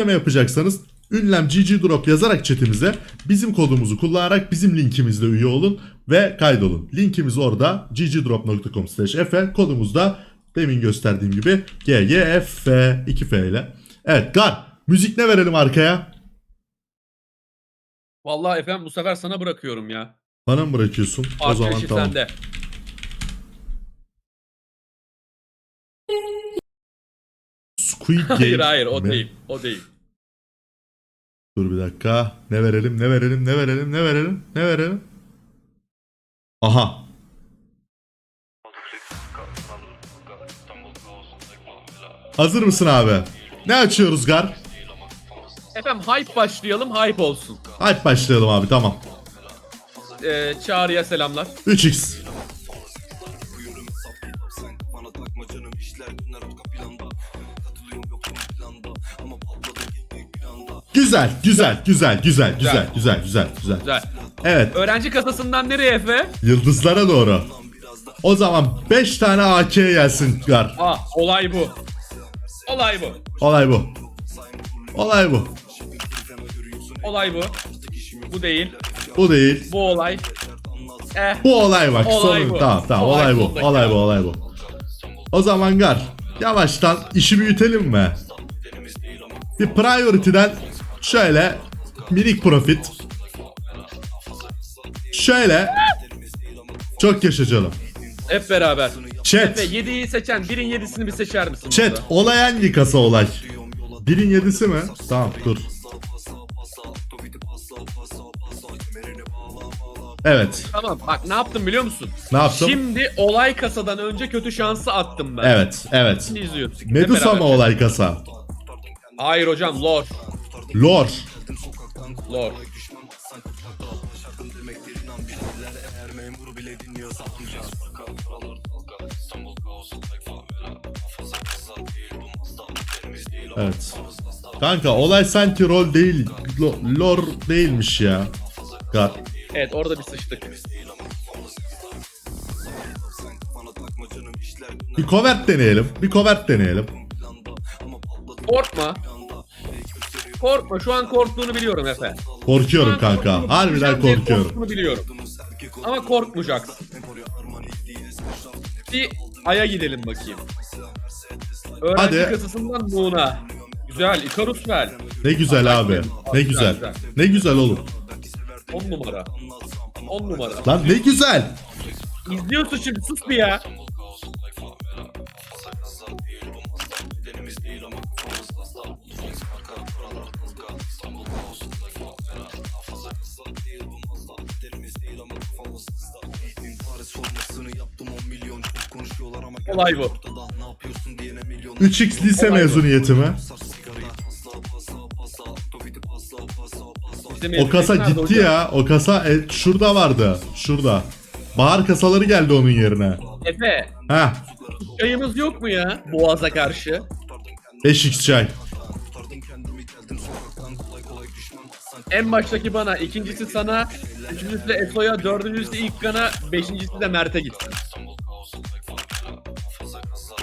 Ödeme yapacaksanız ünlem GG Drop yazarak chatimize bizim kodumuzu kullanarak bizim linkimizde üye olun ve kaydolun. Linkimiz orada ggdrop.com f kodumuz da demin gösterdiğim gibi GGF 2F ile. Evet Gar müzik ne verelim arkaya? Vallahi efendim bu sefer sana bırakıyorum ya. Bana mı bırakıyorsun? o Parça zaman tamam. sende. Squid Game. Hayır hayır o mi? değil. O değil. Dur bir dakika. Ne verelim? Ne verelim? Ne verelim? Ne verelim? Ne verelim? Aha. Hazır mısın abi? Ne açıyoruz Gar? Efendim hype başlayalım hype olsun. Hadi başlayalım abi tamam. Ee, çağrıya selamlar. 3x. Güzel, güzel, güzel, güzel, güzel, güzel, güzel, güzel. Güzel. Evet, Öğrenci kasasından nereye Efe? yıldızlara doğru. O zaman 5 tane AK gelsin Gar. Ah olay bu. Olay bu. Olay bu. Olay bu. Olay bu. Bu değil. Bu değil. Bu olay. Eh. Bu olay bak. Olay Sonu. bu. Tamam tamam Olay olay bu. buradaki Olay bu olay bu. O zaman Gar yavaştan işi büyütelim mi? Bir priority'den şöyle minik profit. Şöyle çok yaşa canım. Hep beraber. Chat. Efe 7'yi seçen birin 7'sini bir seçer misin? Chat burada? olay hangi kasa olay? Birin yedisi mi? Tamam dur. Evet. Tamam bak ne yaptım biliyor musun? Ne yaptım? Şimdi olay kasadan önce kötü şansı attım ben. Evet, evet. Şimdi izliyoruz. Medusa mı olay kasa? Hayır hocam lore. Lore. Lore. Evet. Kanka olay sanki rol değil, lo- lore değilmiş ya. Gar. Evet orada bir sıçtık. Bir covert deneyelim. Bir covert deneyelim. Korkma. Korkma şu an korktuğunu biliyorum Efe. Korkuyorum an kanka. Harbiden korkuyorum. Korktuğunu biliyorum. Ama korkmayacaksın. Bir aya gidelim bakayım. Öğrenci Hadi. kasasından Nuna. Güzel. Icarus ver. Ne güzel abi. Ne güzel. Ne güzel oğlum. 10 numara. 10 numara. Lan ne güzel. İzliyorsun şimdi sus bir ya. Olay bu. 3x lise Olay mezuniyeti mi? O kasa mezuniyet nerede gitti hocam? ya. O kasa e, şurada vardı. Şurada. Bahar kasaları geldi onun yerine. Efe, Heh. çayımız yok mu ya Boğaz'a karşı? 5x çay. En baştaki bana, ikincisi sana, üçüncüsü de Eso'ya, dördüncüsü de İlkan'a, beşincisi de Mert'e gitsin.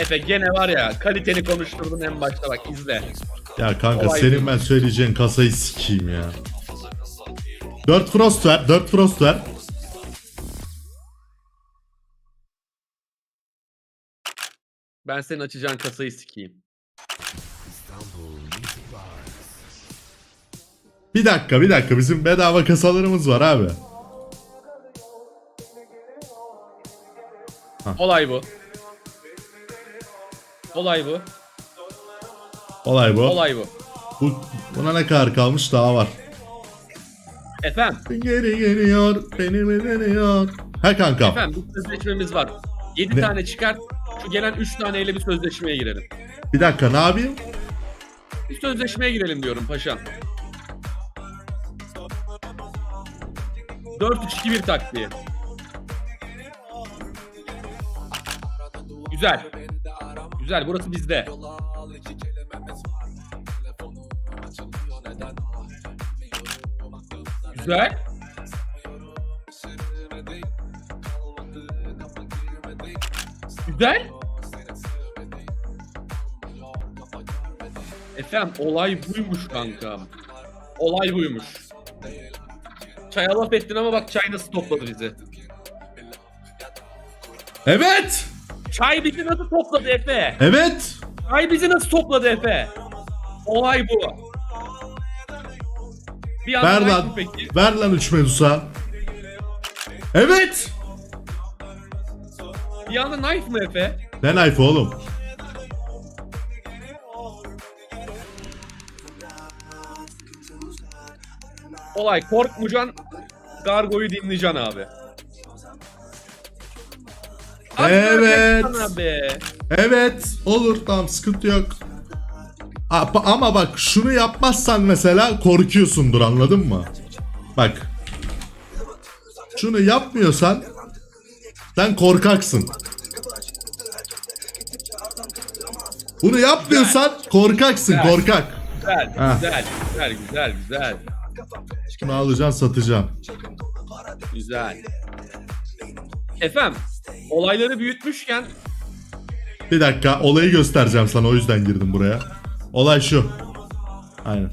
Efe gene var ya kaliteni konuşturdun en başta bak izle. Ya kanka Olay senin değil. ben söyleyeceğin kasayı sikeyim ya. 4 frost ver. 4 frost ver. Ben senin açacağın kasayı sikeyim. Bir dakika bir dakika bizim bedava kasalarımız var abi. Olay bu. Olay bu. Olay bu. Olay bu. bu buna ne kadar kalmış daha var. Efendim, Geri geliyor beni mi deniyor. He kanka. efendim bir sözleşmemiz var. 7 Ne? tane çıkart. Şu gelen 3 taneyle bir sözleşmeye girelim. Bir dakika ne yapayım? Bir sözleşmeye girelim diyorum paşam. 4-3-2-1 taktiği. Güzel. Güzel burası bizde. Güzel. Güzel. Efendim olay buymuş kankam. Olay buymuş. Çaya laf ettin ama bak çay nasıl topladı bizi. Evet. Çay bizi nasıl topladı Efe? Evet. Çay bizi nasıl topladı Efe? Olay bu. Bir anda Ver lan. peki? Ver lan 3 Medusa. Evet. Bir anda knife mı Efe? Ne knife oğlum? Olay korkmayacaksın. Gargo'yu dinleyeceksin abi. Abi Evet. sana Be. Evet. Olur tamam sıkıntı yok. A- Ama bak şunu yapmazsan mesela korkuyorsundur anladın mı? Bak. Şunu yapmıyorsan sen korkaksın. Bunu yapmıyorsan korkaksın Güzel. korkak. Güzel, Ha. güzel, güzel, güzel, güzel. Bunu alacaksın satacaksın. Güzel. Efendim, olayları büyütmüşken Bir dakika olayı göstereceğim sana o yüzden girdim buraya. Olay şu. Aynen.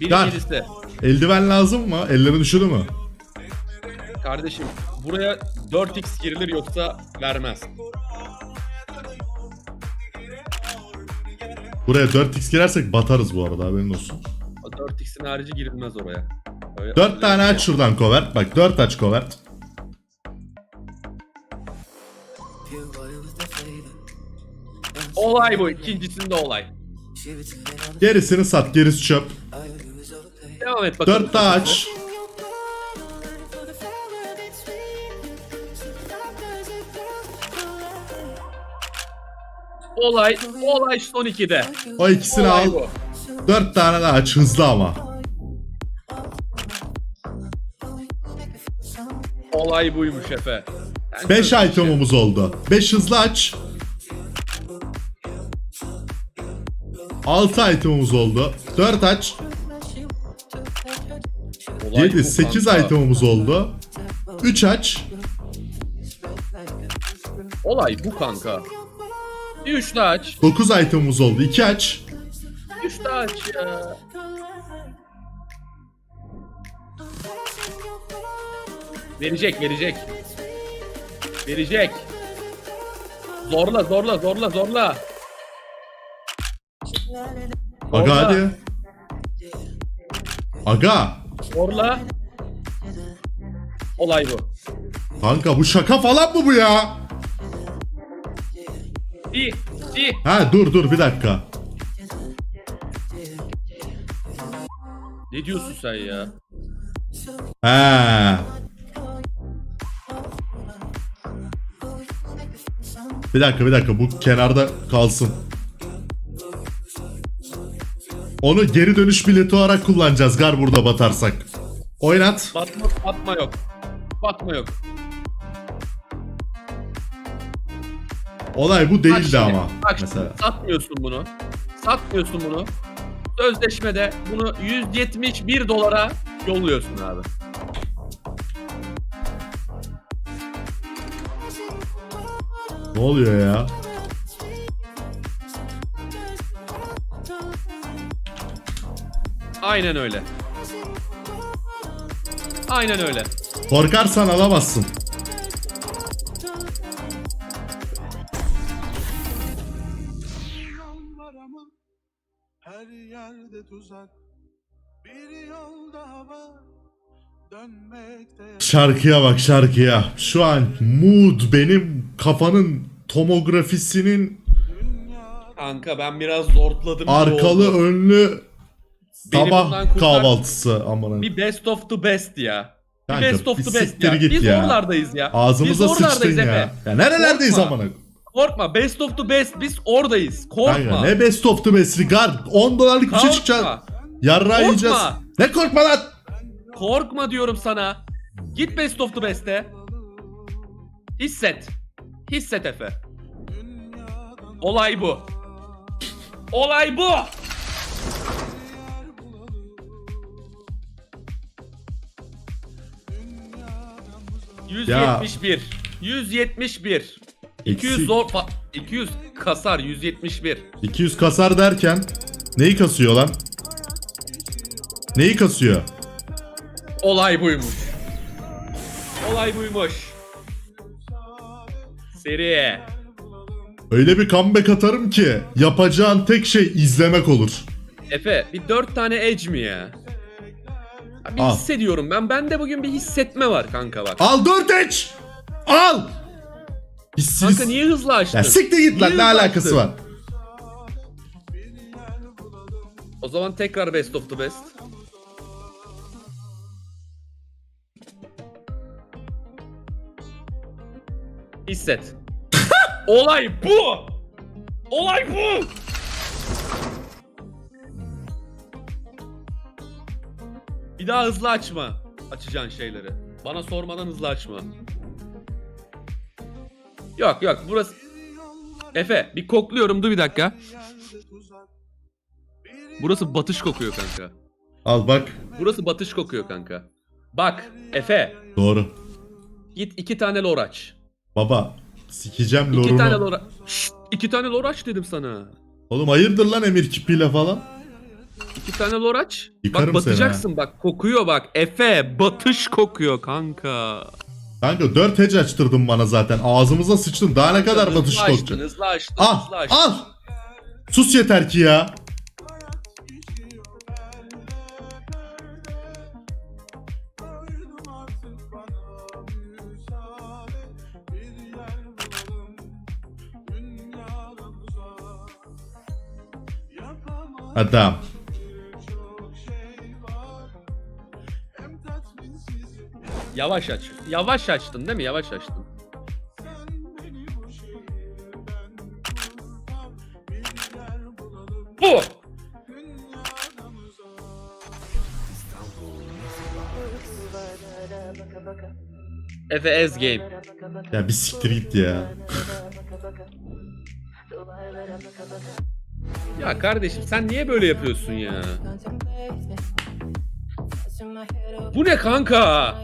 birincisi Eldiven lazım mı? Ellerin üşüdü mü? kardeşim buraya 4x girilir yoksa vermez. Buraya 4x girersek batarız bu arada haberin olsun. O 4x'in harici girilmez oraya. Öyle- 4 tane aç şuradan covert. Bak 4 aç covert. Olay bu, ikincisinde olay. Gerisini sat gerisi çöp. Devam et bakalım. 4 daha aç. Olay, olay son 2'de. O ikisini Olay al. bu. 4 tane daha aç hızlı ama. Olay buymuş Efe. Ben 5 diyorum ki, itemumuz oldu. 5 hızlı aç. 6 itemumuz oldu. 4 aç. olay 7 bu 8 kanka. itemumuz oldu. 3 aç. Olay bu kanka. Bir üç daha aç. 9 itemumuz oldu. 2 aç. Üç daha aç ya. Verecek, verecek. Verecek. Zorla, zorla, zorla, zorla. Aga Orada. hadi. Aga. Zorla. Olay bu. Kanka bu şaka falan mı bu ya? İyi, iyi. Ha dur dur bir dakika. Ne diyorsun sen ya? He. Bir dakika bir dakika bu kenarda kalsın. Onu geri dönüş bileti olarak kullanacağız gar burada batarsak. Oynat. Batma, batma yok. Batma yok. Olay bu değildi şimdi, ama. Bak şimdi, mesela. satmıyorsun bunu. Satmıyorsun bunu. Sözleşmede bunu 171 dolara yolluyorsun abi. Ne oluyor ya? Aynen öyle. Aynen öyle. Korkarsan alamazsın. her yerde tuzak. Bir yol daha var Şarkıya bak şarkıya. Şu an mood benim kafanın tomografisinin Kanka ben biraz zortladım. arkalı oldu. önlü Beni bundan sabah kurtar. kahvaltısı aman. Bir best of the best ya. Bir Kanka, best of bir the best siktir ya. git Biz ya. oralardayız ya. Ağzımıza Biz oralardayız ya. Efe. Ya nerelerdeyiz Korkma. amına? Korkma best of the best biz oradayız. Korkma. Kanka ne best of the best'i gar 10 dolarlık bir şey Korkma. çıkacak. Yarra Korkma. yiyeceğiz. Ne korkma lan? Korkma diyorum sana. Git best of the best'e. Hisset. Hisset Efe. Olay bu. Olay bu. Ya. 171. 171. 200 Eksik. zor fa- 200 kasar 171. 200 kasar derken neyi kasıyor lan? Neyi kasıyor? Olay buymuş. Olay buymuş. Seri. Öyle bir comeback atarım ki yapacağın tek şey izlemek olur. Efe bir dört tane edge mi ya? Ya Bir Al. hissediyorum ben. Bende bugün bir hissetme var kanka bak. Al 4 edge! Al! Hissiz. Kanka niye hızlı açtın? Ya siktir git lan Niye ne hızlı alakası açtın? var? O zaman tekrar best of the best. Hisset. Olay bu. Olay bu. Bir daha hızlı açma. Açacağın şeyleri. Bana sormadan hızlı açma. Yok yok burası... Efe bir kokluyorum dur bir dakika. Burası batış kokuyor kanka. Al bak. Burası batış kokuyor kanka. Bak Efe Doğru. git iki tane lor aç. Baba sikeceğim İki lorumu. tane lor aç. Şşt, iki tane lor aç dedim sana. Oğlum hayırdır lan emir kipiyle falan? İki tane lor aç. Yıkarım bak seni batacaksın bak kokuyor bak. Efe batış kokuyor kanka. Kanka 4 hedge açtırdın bana zaten. Ağzımıza sıçtın. Daha ne kadar Hızlı batış açtın, korkacak? Hızlı açtın Al hızlı açtın. al. Sus yeter ki ya. Adam. Yavaş aç. Yavaş açtın değil mi? Yavaş açtın. Bu. Efe Ez Game. Ya bir siktir git ya. Ya kardeşim sen niye böyle yapıyorsun ya? Bu ne kanka?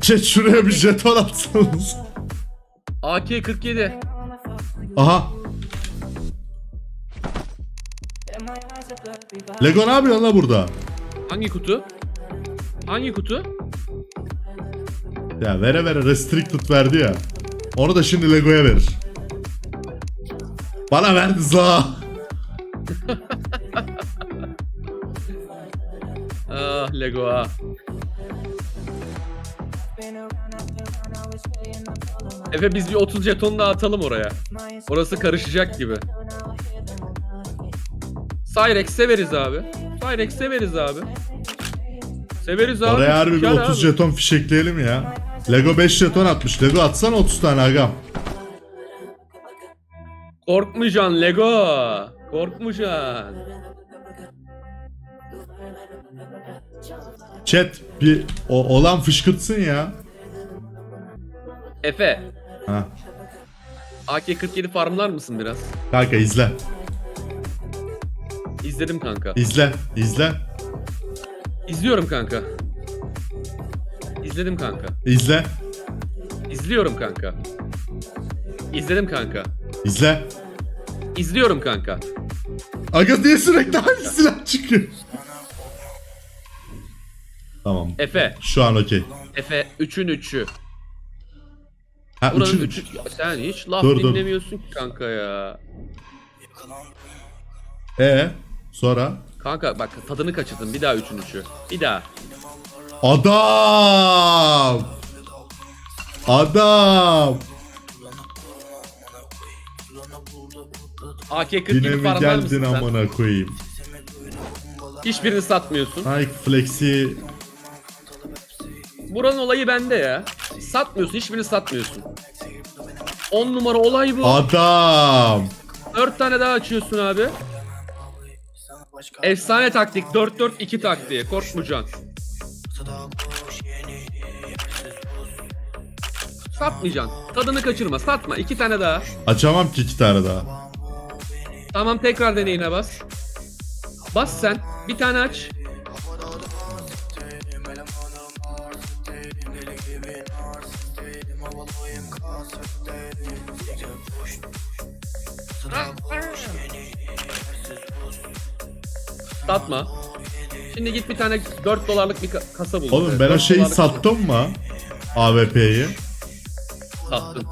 Chat şuraya bir jeton atsanız. AK-47. Aha. Lego ne yapıyor lan burada? Hangi kutu? Hangi kutu? Ya vere vere restricted verdi ya. Onu da şimdi Lego'ya verir. Bana verdi za. Ah Lego ah. Efe biz bir 30 jeton daha atalım oraya. Orası karışacak gibi. Cyrex severiz abi. Cyrex severiz abi. Severiz abi. Oraya harbi bir Kar 30 abi. jeton fişekleyelim ya. Lego 5 jeton atmış. Lego atsana 30 tane agam. Korkmayacaksın Lego. Korkmayacaksın. Chat bir o, olan fışkırtsın ya. Efe. Ha. AK-47 farmlar mısın biraz? Kanka izle. İzledim kanka. İzle. izle. İzliyorum kanka. İzledim kanka. İzle. İzliyorum kanka. İzledim kanka. İzle. İzliyorum kanka. Aga diye sürekli aynı silah çıkıyor. Tamam. Efe. Şu an okey. Efe 3'ün 3'ü. Ha Buranın üçün- 3'ü. Ya Sen hiç laf Dur, dur. dinlemiyorsun ki kanka ya. Ee, sonra Kanka bak tadını kaçırdın. Bir daha 3'ün 3'ü. Bir daha. Adam. Adam. Yine AK-47 mi farmlar geldin sen? amına koyayım? Hiçbirini satmıyorsun. Nike Flex'i Buranın olayı bende ya. Satmıyorsun. Hiçbirini satmıyorsun. 10 numara olay bu. adam. 4 tane daha açıyorsun abi. Efsane taktik 4-4-2 taktiği. Korkmayacaksın. Satmayacaksın. Tadını kaçırma. Satma. İki tane daha. Açamam ki iki tane daha. Tamam tekrar deneyine bas. Bas sen. Bir tane aç. Satma. Şimdi git bir tane 4 dolarlık bir kasa bul. Oğlum ben o şeyi 4 dolarlık- sattım mı? AWP'yi. Sattın.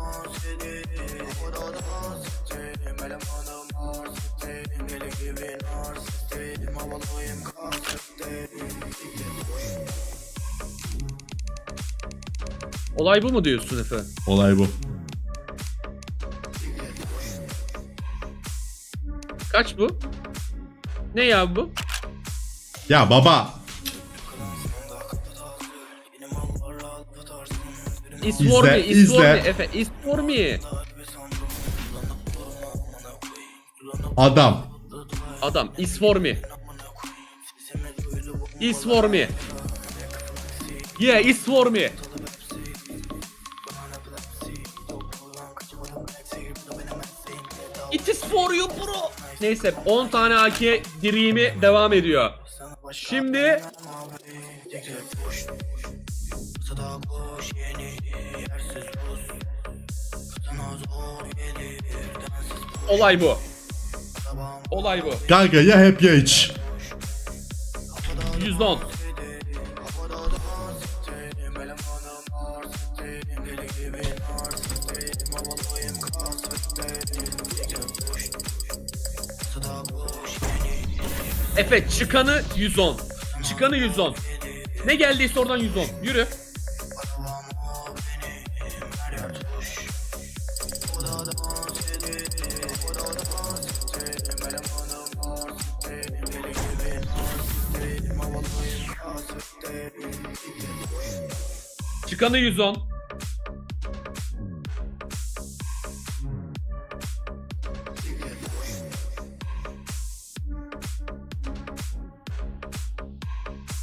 Olay bu mu diyorsun Efe? Olay bu. Kaç bu? Ne ya bu? Ya baba. İzle, for me, is for me Efe, is for me. Adam. Adam, is for me. Is for me. Yeah, is for me. It is for you bro. Neyse 10 tane AK direğimi devam ediyor. Şimdi Olay bu. Olay bu. Kanka ya hep ya hiç. 110. Efe çıkanı 110. Çıkanı 110. Ne geldiyse oradan 110. Yürü. Çıkanı 110.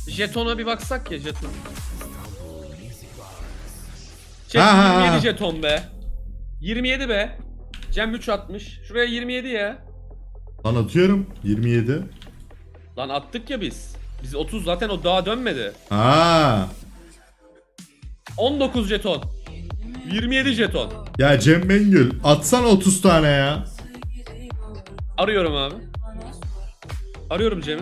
Jetona bir baksak ya jeton. Cem Ha, ha, ha. 27 jeton be. 27 be. Cem 3 atmış. Şuraya 27 ya. Lan atıyorum. 27. Lan attık ya biz. Biz 30 zaten o daha dönmedi. Ha. 19 jeton. 27 jeton. Ya Cem Bengül atsana 30 tane ya. Arıyorum abi. Arıyorum Cem'i.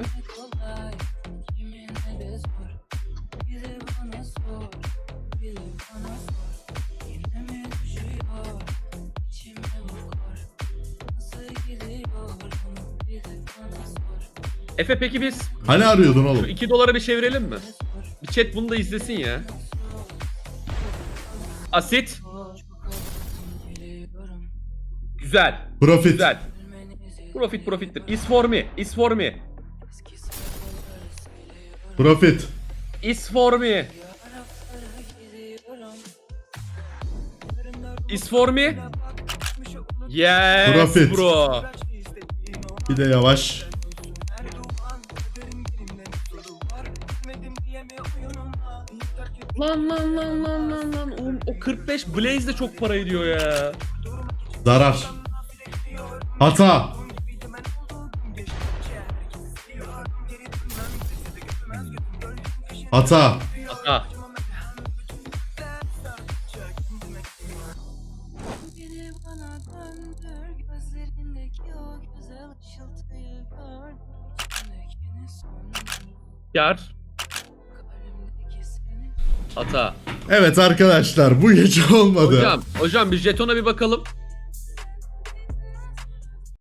Efe peki biz Hani arıyordun oğlum? 2 dolara bir çevirelim mi? Bir chat bunu da izlesin ya. Asit. Güzel. Profit. Güzel. Profit profittir. Is for me. Is for me. Profit. Is for me. Is for me. Yes Profit. bro. Bir de yavaş. Lan lan lan lan lan lan. Oğlum, o 45 Blaze de çok para ediyor ya. Zarar. Hata. Hata. Ah. Biri Hata. Evet arkadaşlar bu gece olmadı. Hocam, hocam bir jetona bir bakalım.